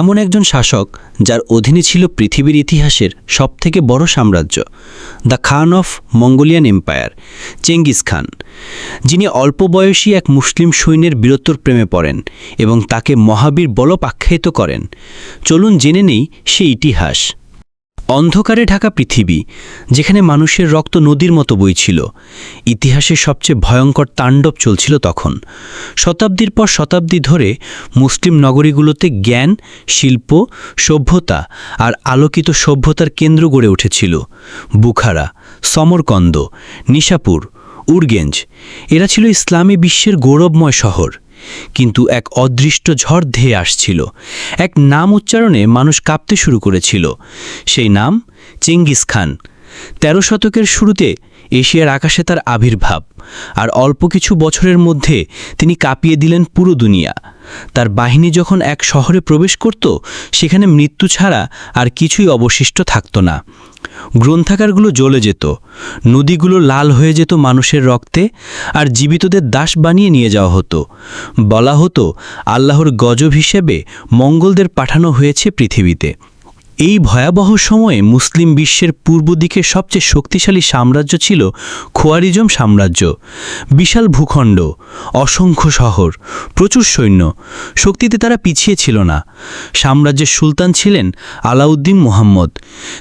এমন একজন শাসক যার অধীনে ছিল পৃথিবীর ইতিহাসের সবথেকে বড় সাম্রাজ্য, the khan of Mongolian empire, Genghis Khan, যিনি অল্প বয়সী এক মুসলিম সৈন্যের বীরত্বর প্রেমে পড়েন এবং তাকে মহাবীর বলপ আখ্যায়িত করেন। চলুন জেনে নেই সে ইতিহাস। অন্ধকারে ঢাকা পৃথিবী, যেখানে মানুষের রক্ত নদীর মতো বইছিল। ইতিহাসের সবচেয়ে ভয়ঙ্কর তাণ্ডব চলছিল তখন। শতাব্দীর পর শতাব্দী ধরে মুসলিম নগরীগুলোতে জ্ঞান, শিল্প, সভ্যতা আর আলোকিত সভ্যতার কেন্দ্র গড়ে উঠেছিল। বুখারা, সমরকন্দ, নিশাপুর, উর্গেঞ্জ, এরা ছিল ইসলামী বিশ্বের গৌরবময় শহর। কিন্তু এক অদৃষ্ট ঝড় ধেয়ে আসছিল। এক নাম উচ্চারণে মানুষ কাঁপতে শুরু করেছিল। সেই নাম চেঙ্গিস খান। তেরো শতকের শুরুতে এশিয়ার আকাশে তার আবির্ভাব, আর অল্প কিছু বছরের মধ্যে তিনি কাঁপিয়ে দিলেন পুরো দুনিয়া। তার বাহিনী যখন এক শহরে প্রবেশ করত, সেখানে মৃত্যু ছাড়া আর কিছুই অবশিষ্ট থাকত না। গ্রন্থাগারগুলো জ্বলে যেত, নদীগুলো লাল হয়ে যেত মানুষের রক্তে, আর জীবিতদের দাস বানিয়ে নিয়ে যাওয়া হতো। বলা হতো, আল্লাহর গজব হিসেবে মঙ্গলদের পাঠানো হয়েছে পৃথিবীতে। এই ভয়াবহ সময়ে মুসলিম বিশ্বের পূর্ব দিকের সবচেয়ে শক্তিশালী সাম্রাজ্য ছিল খোয়ারিজম সাম্রাজ্য। বিশাল ভূখণ্ড, অসংখ্য শহর, প্রচুর সৈন্য। শক্তিতে তারা পিছিয়ে ছিল না। সাম্রাজ্যের সুলতান ছিলেন আলাউদ্দিন মোহাম্মদ।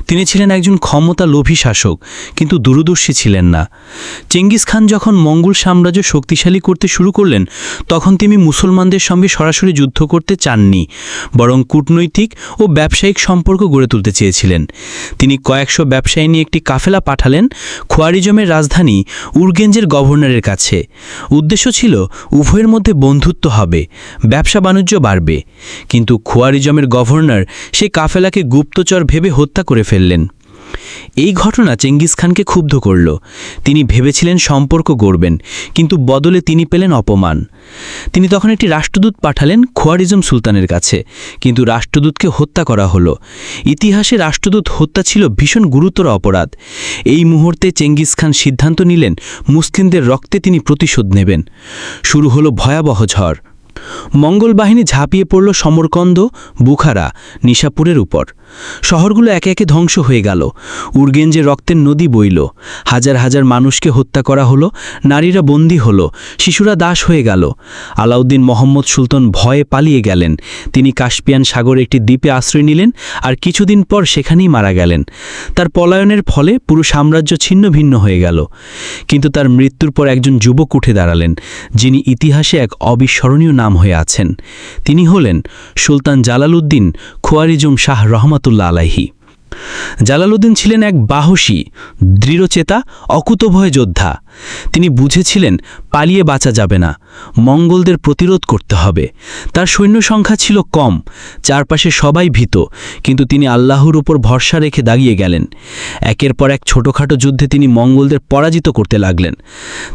তিনি ছিলেন একজন ক্ষমতা লোভী শাসক, কিন্তু দূরদর্শী ছিলেন না। চেঙ্গিস খান যখন মঙ্গল সাম্রাজ্য শক্তিশালী করতে শুরু করলেন, তখন তিনি মুসলমানদের সঙ্গে সরাসরি যুদ্ধ করতে চাননি, বরং কূটনৈতিক ও ব্যবসায়িক সম্পর্ক গড়ে তুলতে চেয়েছিলেন। তিনি কয়েকশো ব্যবসায়ী নিয়ে একটি কাফেলা পাঠালেন খোয়ারিজমের রাজধানী উর্গেঞ্জের গভর্নরের কাছে। উদ্দেশ্য ছিল, উভয়ের মধ্যে বন্ধুত্ব হবে, ব্যবসা বাণিজ্য বাড়বে। কিন্তু খোয়ারিজমের গভর্নর সেই কাফেলাকে গুপ্তচর ভেবে হত্যা করে ফেললেন। এই ঘটনা চেঙ্গিস খানকে ক্ষুব্ধ করল। তিনি ভেবেছিলেন সম্পর্ক গড়বেন, কিন্তু বদলে তিনি পেলেন অপমান। তিনি তখন একটি রাষ্ট্রদূত পাঠালেন খোয়ারিজম সুলতানের কাছে, কিন্তু রাষ্ট্রদূতকে হত্যা করা হলো। ইতিহাসে রাষ্ট্রদূত হত্যা ছিল ভীষণ গুরুতর অপরাধ। এই মুহূর্তে চেঙ্গিস খান সিদ্ধান্ত নিলেন মুসলিমদের রক্তে তিনি প্রতিশোধ নেবেন। শুরু হলো ভয়াবহ ঝড়। মঙ্গল বাহিনী ঝাঁপিয়ে পড়ল সমরকন্দ, বুখারা, নিশাপুরের উপর। শহরগুলো একে একে ধ্বংস হয়ে গেল। উর্গেঞ্জে রক্তের নদী বইল। হাজার হাজার মানুষকে হত্যা করা হলো, নারীরা বন্দী হলো, শিশুরা দাস হয়ে গেল। আলাউদ্দিন মোহাম্মদ সুলতান ভয়ে পালিয়ে গেলেন। তিনি কাস্পিয়ান সাগর একটি দ্বীপে আশ্রয় নিলেন আর কিছুদিন পর সেখানেই মারা গেলেন। তার পলায়নের ফলে পুরো সাম্রাজ্য ছিন্ন ভিন্ন হয়ে গেল। কিন্তু তার মৃত্যুর পর একজন যুবক উঠে দাঁড়ালেন, যিনি ইতিহাসে এক অবিস্মরণীয় নাম হয়ে আছেন। তিনি হলেন সুলতান জালালউদ্দিন খোয়ারিজম শাহ রহমাতুল্লাহ আলাইহি। জালালউদ্দিন ছিলেন এক বাহসী, দৃঢ়চেতা, অকুতভয় যোদ্ধা। তিনি বুঝেছিলেন, পালিয়ে বাঁচা যাবে না, মঙ্গলদের প্রতিরোধ করতে হবে। তার সৈন্য সংখ্যা ছিল কম, চারপাশে সবাই ভীত, কিন্তু তিনি আল্লাহর উপর ভরসা রেখে দাঁড়িয়ে গেলেন। একের পর এক ছোটোখাটো যুদ্ধে তিনি মঙ্গলদের পরাজিত করতে লাগলেন।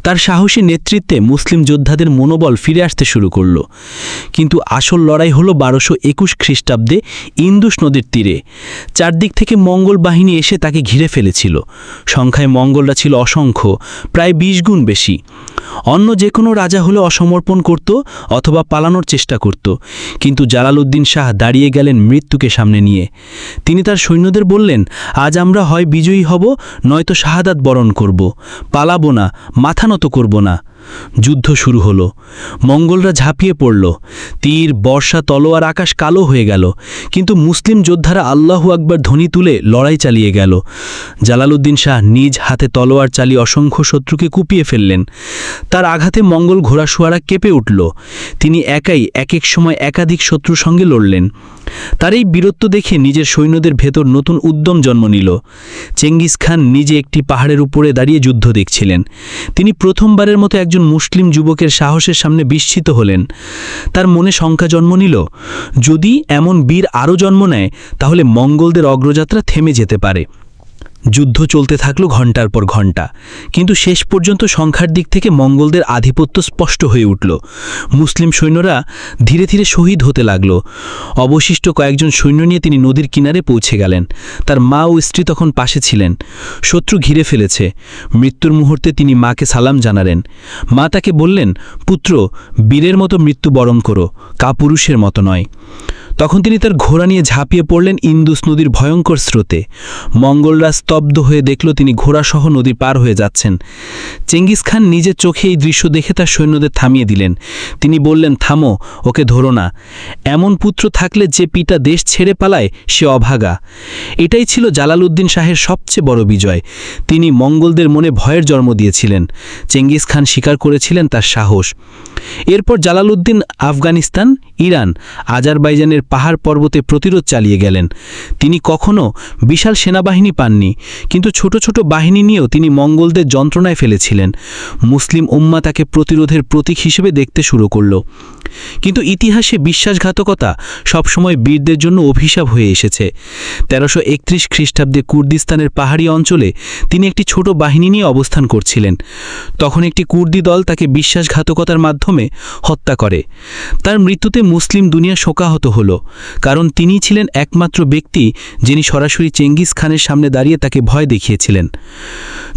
তার সাহসী নেতৃত্বে মুসলিম যোদ্ধাদের মনোবল ফিরে আসতে শুরু করল। কিন্তু আসল লড়াই হলো বারোশো একুশ খ্রিস্টাব্দে ইন্দুস নদীর তীরে। চারদিক থেকে মঙ্গল বাহিনী এসে তাকে ঘিরে ফেলেছিল। সংখ্যায় মঙ্গলরা ছিল অসংখ্য, প্রায় বিশ গুণ বেশি। অন্য যে কোনো রাজা হলে অসমর্পণ করত অথবা পালানোর চেষ্টা করত। কিন্তু জালালউদ্দিন শাহ দাঁড়িয়ে গেলেন মৃত্যুকে সামনে নিয়ে। তিনি তার সৈন্যদের বললেন, আজ আমরা হয় বিজয়ী হব, নয়তো শাহাদাত বরণ করব। পালাবো না, মাথা নত করব না। যুদ্ধ শুরু হলো। মঙ্গলরা ঝাঁপিয়ে পড়ল। তীর, বর্ষা, তলোয়ার, আকাশ কালো হয়ে গেল। কিন্তু মুসলিম যোদ্ধারা আল্লাহু আকবার ধ্বনি তুলে লড়াই চালিয়ে গেল। জালালউদ্দিন শাহ নিজ হাতে তলোয়ার চালিয়ে অসংখ্য শত্রুকে কুপিয়ে ফেললেন। তার আঘাতে মঙ্গল ঘোড়াশুয়ারা কেঁপে উঠল। তিনি একাই এক এক সময় একাধিক শত্রুর সঙ্গে লড়লেন। তার এই বীরত্ব দেখে নিজের সৈন্যদের ভেতর নতুন উদ্যম জন্ম নিল। চেঙ্গিস খান নিজে একটি পাহাড়ের উপরে দাঁড়িয়ে যুদ্ধ দেখছিলেন। তিনি প্রথমবারের মতো একজন মুসলিম যুবকের সাহসের সামনে বিস্মিত হলেন। তার মনে শঙ্কা জন্ম নিল। যদি এমন বীর আরও জন্ম নেয়, তাহলে মঙ্গলদের অগ্রযাত্রা থেমে যেতে পারে। যুদ্ধ চলতে থাকল ঘণ্টার পর ঘণ্টা কিন্তু শেষ পর্যন্ত সংখ্যার দিক থেকে মঙ্গলদের আধিপত্য স্পষ্ট হয়ে উঠল। মুসলিম সৈন্যরা ধীরে ধীরে শহীদ হতে লাগল। অবশিষ্ট কয়েকজন সৈন্য নিয়ে তিনি নদীর কিনারে পৌঁছে গেলেন। তার মা ও স্ত্রী তখন পাশে ছিলেন। শত্রু ঘিরে ফেলেছে। মৃত্যুর মুহূর্তে তিনি মাকে সালাম জানালেন। মা তাকে বললেন, পুত্র, বীরের মতো মৃত্যু বরণ করো। কাপুরুষের মতো নয়। তখন তিনি তার ঘোড়া নিয়ে ঝাঁপিয়ে পড়লেন ইন্দুস নদীর ভয়ঙ্কর স্রোতে। মঙ্গলরা স্তব্ধ হয়ে দেখল তিনি ঘোড়াসহ নদী পার হয়ে যাচ্ছেন। চেঙ্গিস খান নিজের চোখে এই দৃশ্য দেখে তার সৈন্যদের থামিয়ে দিলেন। তিনি বললেন, থামো, ওকে ধরো না। এমন পুত্র থাকলে যে পিতা দেশ ছেড়ে পালায়, সে অভাগা। এটাই ছিল জালালউদ্দিন শাহের সবচেয়ে বড় বিজয়। তিনি মঙ্গলদের মনে ভয়ের জন্ম দিয়েছিলেন। চেঙ্গিস খান স্বীকার করেছিলেন তার সাহস। এরপর জালালউদ্দিন আফগানিস্তান, ইরান, আজারবাইজানের পাহাড় পর্বতে প্রতিরোধ চালিয়ে গেলেন। তিনি কখনও বিশাল সেনাবাহিনী পাননি, কিন্তু ছোট ছোট বাহিনী নিয়েও তিনি মঙ্গলদের যন্ত্রণায় ফেলেছিলেন। মুসলিম উম্মা তাকে প্রতিরোধের প্রতীক হিসেবে দেখতে শুরু করল। কিন্তু ইতিহাসে বিশ্বাসঘাতকতা সবসময় বীরদের জন্য অভিশাপ হয়ে এসেছে। তেরোশো একত্রিশ খ্রিস্টাব্দে কুর্দিস্তানের পাহাড়ি অঞ্চলে তিনি একটি ছোট বাহিনী নিয়ে অবস্থান করছিলেন। তখন একটি কুর্দি দল তাকে বিশ্বাসঘাতকতার মাধ্যমে হত্যা করে। তার মৃত্যুতে মুসলিম দুনিয়া শোকাহত হল। কারণ তিনি ছিলেন একমাত্র ব্যক্তি যিনি সরাসরি চেঙ্গিস খানের সামনে দাঁড়িয়ে তাকে ভয় দেখিয়েছিলেন।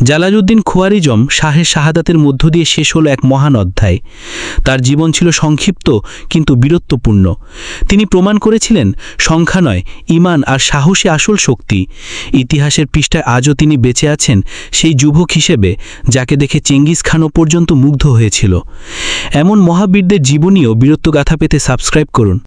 জালালউদ্দিন খোয়ারিজম শাহের শাহাদাতের মধ্য দিয়ে শেষ হলো এক মহান অধ্যায়। তার জীবন ছিল সংক্ষিপ্ত কিন্তু বীরত্বপূর্ণ। তিনি প্রমাণ করেছিলেন, সংখ্যা নয়, ইমান আর সাহসী আসল শক্তি। ইতিহাসের পৃষ্ঠায় আজও তিনি বেঁচে আছেন সেই যুবক হিসেবে, যাকে দেখে চেঙ্গিস খানও পর্যন্ত মুগ্ধ হয়েছিল। এমন মহাবীরদের জীবনীয় বীরত্বগাথা পেতে সাবস্ক্রাইব করুন।